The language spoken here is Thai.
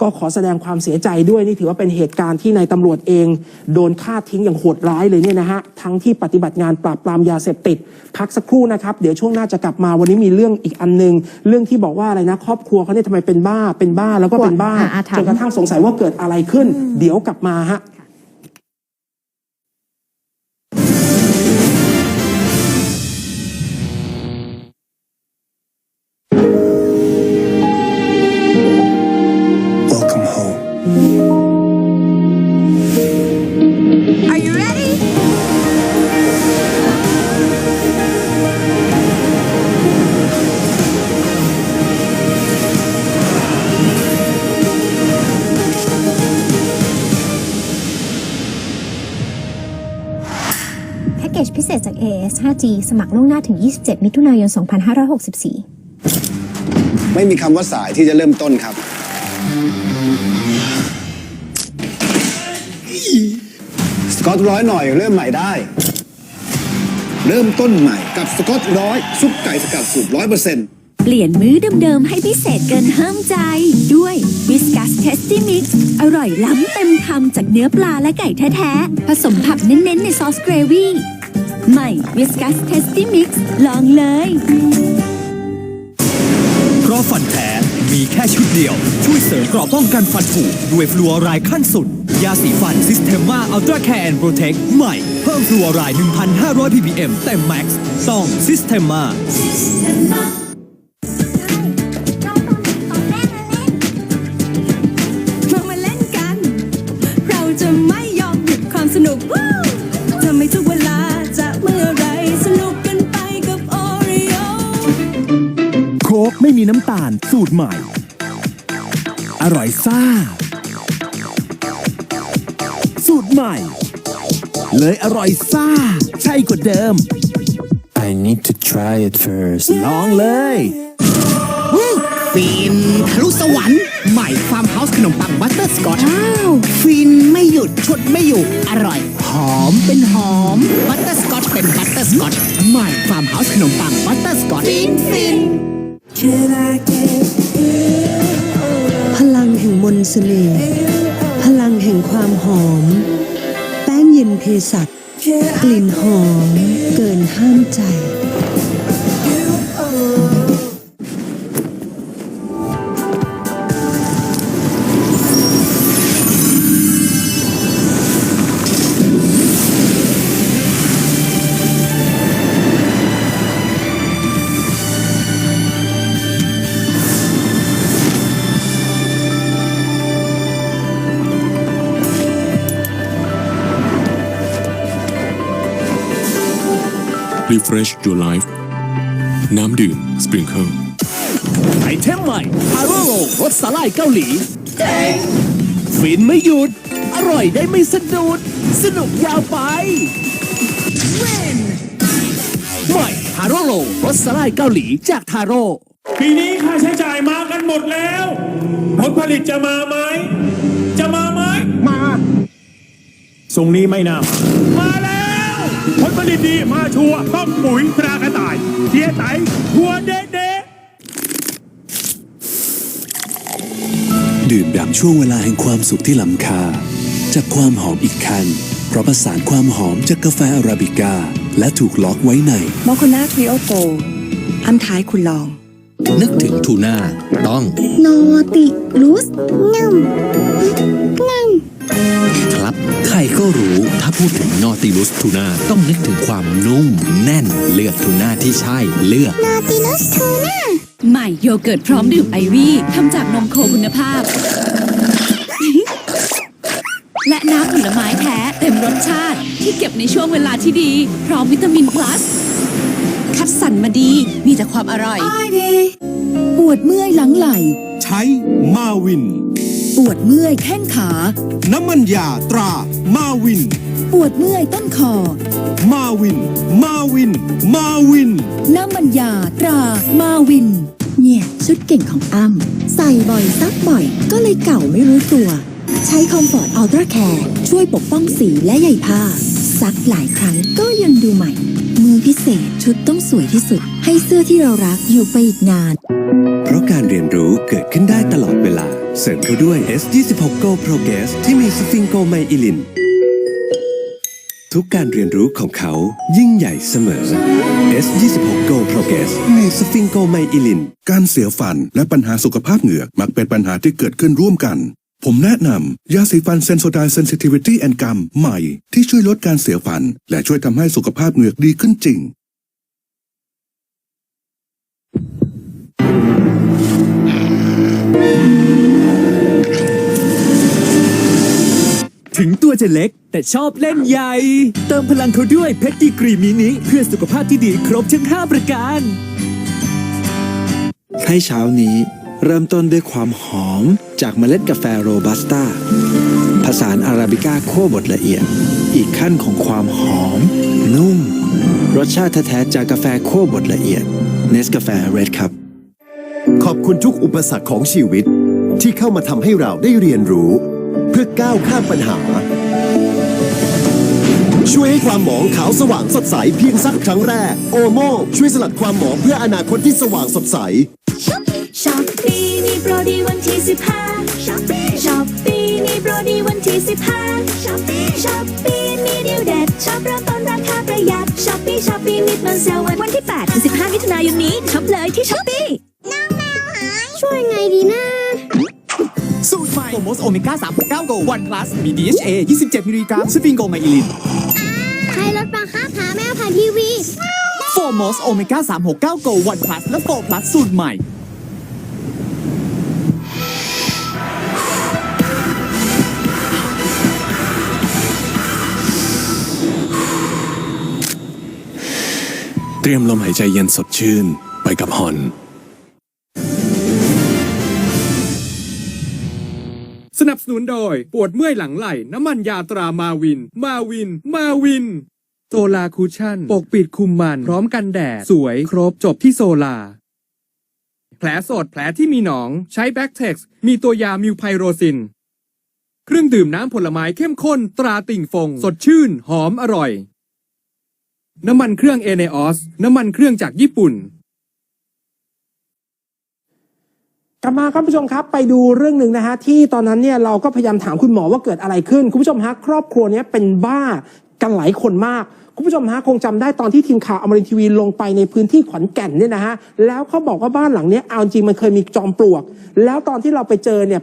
ก็ขอแสดงความเสียใจด้วยนี่ถือว่าเป็นเหตุการณ์ที่นายตำรวจเอง โดนฆ่าทิ้งอย่างโหดร้ายเลยเนี่ยนะฮะทั้งที่ปฏิบัติงานปราบปรามยาเสพติด พักสักครู่นะครับ เดี๋ยวช่วงหน้าจะกลับมาวันนี้มีเรื่องอีกอันหนึง เรื่องที่บอกว่าอะไรนะ ครอบครัวเขาเนี่ยทำไมเป็นบ้าเป็นบ้าแล้วก็เป็นบ้าอ่าอาถรรพ์จนกระทั่งสงสัยว่าเกิดอะไรขึ้น เดี๋ยวกลับมาฮะ พ็กเกจพิเศษจาก AS 5G สมัครล่วงหน้าถึง 27 มิถุนายน 2564 ไม่มีคำว่าสายที่จะเริ่มต้นครับ สกอตร้อยหน่อยเริ่มใหม่ได้ เริ่มต้นใหม่กับสกอตร้อยซุปไก่สกัดสูตรร้อยเปอร์เซ็นต์เปลี่ยนมื้อเดิมๆ ให้พิเศษเกินห้ามใจ ด้วยวิสกัสเทสตี้มิกซ์อร่อยล้ำเต็มคำจากเนื้อปลาและไก่แท้ ๆ ผสมผักเน้น ๆ ในซอสเกรวี่ให ม่วิสกัสเทสตี้มิกซ์ลองเลย เพราะฟันแท้ มีแค่ชุดเดียว ช่วยเสริมเกราะป้องกันฟันผุด้วยฟลูออไรด์ขั้นสุด ยาสีฟันซิสเทม a าอัลตร้าแคร์แอนด์โปรเทคใหม่ เพิ่มฟลูออไรด์1,500 ppm เต็มแม็กซ์ต้องซิสเทม a เรา โค้กไม่มีน้ำตาลสูตรใหม่ อร่อยซ่า สูตรใหม่ เลยอร่อยซ่า ใช่กว่าเดิม I need to try it first. ลองเลยฟินทะลุสวรรค์ใหม่ฟาร์มเฮาส์ขนมปังบัตเตอร์สกอตอ้าวฟินไม่หยุดชุดไม่อยู่ อร่อย หอมเป็นหอมบัตเตอร์สกอตเป็นบัตเตอร์สกอตใหม่ฟาร์มเฮาส์ขนมปังบัตเตอร์สกอตฟินฟิน พลังแห่งมนต์เสน่ห์พลังแห่งความหอม แป้งเย็นเพสัตกลิ่นหอมเกินห้ามใจ Refresh your life น้ำดื่ม Sprinkle ไอเทมใหม่ฮาโร่โรรสสาหร่ายเกาหลีฟินไม่หยุด อร่อยได้ไม่สะดุด สนุกยาวไป ใหม่ฮาโร่โรรสสาหร่ายเกาหลีจากทาโร่ ปีนี้ค่าใช้จ่ายมากันหมดแล้ว ผลผลิตจะมาไหม จะมาไหม มาส่งนี้ไม่น่ามามาแล้ว ผลผลิตดีมาชัวร์ต้องปุ๋ยตรากระต่ายเทียไตทัวเด็ดเดดื่มด่ำช่วงเวลาแห่งความสุขที่ล้ำค่าจากความหอมอีกคันเพราะผสานความหอมจากกาแฟอาราบิก้า และถูกล็อกไว้ในมอคนาทริโอโกอันท้ายคุณลอง นึกถึงทูน่าต้อง นอติลูสงัมงัม ครับ ใครก็รู้ถ้าพูดถึงนอติลุสทูน่าต้องนึกถึงความนุ่ม แน่นเลือกทูน่าที่ใช่เลือกใหม่โยเกิร์ตพร้อมดื่มไอวี่ทำจากนมโคคุณภาพ และน้ำผลไม้แท้เต็มรสชาติ ที่เก็บในช่วงเวลาที่ดี พร้อมวิตามิน plus คัดสรรมาดีมีแต่ความอร่อย ปวดเมื่อยหลังไหล่ใช้มาวิน ปวดเมื่อยแข้งขา น้ำมันยาตรา มาวิน ปวดเมื่อยต้นคอ มาวิน มาวิน มาวิน น้ำมันยาตรา มาวิน เนี่ยชุดเก่งของอ้ำใส่บ่อยซักบ่อย ก็เลยเก่าไม่รู้ตัว ใช้คอมฟอร์ตอัลตร้าแคร์ช่วยปกป้องสีและใยผ้า ซักหลายครั้งก็ยังดูใหม่ มือพิเศษชุดต้องสวยที่สุด ให้เสื้อที่เรารักอยู่ไปอีกนาน เพราะการเรียนรู้เกิดขึ้นได้ตลอดเวลา เสริมเข้าด้วย S26 Go Progress ที่มีสฟิงโกไมอิลิน ทุกการเรียนรู้ของเขายิ่งใหญ่เสมอ S26 Go Progress มีสฟิงโกไมอิลิน การเสียฟันและปัญหาสุขภาพเหงือกมักเป็นปัญหาที่เกิดขึ้นร่วมกัน ผมแนะนำยาสีฟันเซนโซไดเซนซิทิวิตี้แอนกัมใหม่ที่ช่วยลดการเสียฟัน และช่วยทำให้สุขภาพเหงือกดีขึ้นจริง ถึงตัวจะเล็กแต่ชอบเล่นใหญ่ เติมพลังเขาด้วยเพชรดีกรีมินิเพื่อสุขภาพที่ดีครบทั้ง 5 ประการ ให้เช้านี้ เริ่มต้นด้วยความหอมจากเมล็ดกาแฟโรบัสต้าผสานอาราบิก้าคั่วบดละเอียด อีกขั้นของความหอม นุ่ม รสชาติแท้ๆจากกาแฟคั่วบดละเอียดเนสกาแฟเรดครับ ขอบคุณทุกอุปสรรคของชีวิต ที่เข้ามาทำให้เราได้เรียนรู้ เพื่อก้าวข้ามปัญหา ช่วยให้ความหมองขาวสว่างสดใสเพียงสักครั้งแรก โอโมช่วยสลัดความหมองเพื่ออนาคตที่สว่างสดใสช็อ ปปี้มีโปรดีวันที่15ช็อปปี้ช็อปปี้มีโปรดีวันที่15ช็อปปี้ช็อปปี้มีดีลเด็ดช็อปเริ่มต้นราคาประหยัดช็อปปี้ช็อปปี้มิดมันเซลวันวันที่8ถึง15มิถุนายนนี้ช็อปเลยที่ช้อปปี้ช่วยไงดีนะสูตรใหม่โอโมสโอเมก้า369โกวันพลัสมี DHA 27 มิลลิกรัมสฟิงโกไมอิลินใครรถบังคับหาแมวผ่านทีวีโฟมอสโอเมก้า369โกวันพลัสและโฟพลัสสูตรใหม่ เตรียมลมหายใจเย็นสดชื่นไปกับฮอน สนับสนุนโดย ปวดเมื่อยหลังไหล่ น้ำมันยาตรามาวิน มาวิน มาวิน โซลาคูชั่น ปกปิดคุมมัน พร้อมกันแดด สวยครบจบที่โซลา แผลสดแผลที่มีหนอง ใช้แบ็กเท็กซ์มีตัวยามิวไพโรซิน เครื่องดื่มน้ำผลไม้เข้มข้นตราติ่งฟง สดชื่น หอมอร่อย น้ำมันเครื่องเอเนออสน้ำมันเครื่องจากญี่ปุ่น กลับมาครับผู้ชมครับไปดูเรื่องหนึ่งนะฮะที่ตอนนั้นเนี่ยเราก็พยายามถามคุณหมอว่าเกิดอะไรขึ้น คุณผู้ชมฮะครอบครัวเนี้ยเป็นบ้ากันหลายคนมากคุณผู้ชมฮะคงจำได้ตอนที่ทีมข่าวอมรินทีวีลงไปในพื้นที่ขอนแก่นเนี่ยนะฮะแล้วเขาบอกว่าบ้านหลังเนี้ยเอาจริงมันเคยมีจอมปลวก แล้วตอนที่เราไปเจอเนี่ย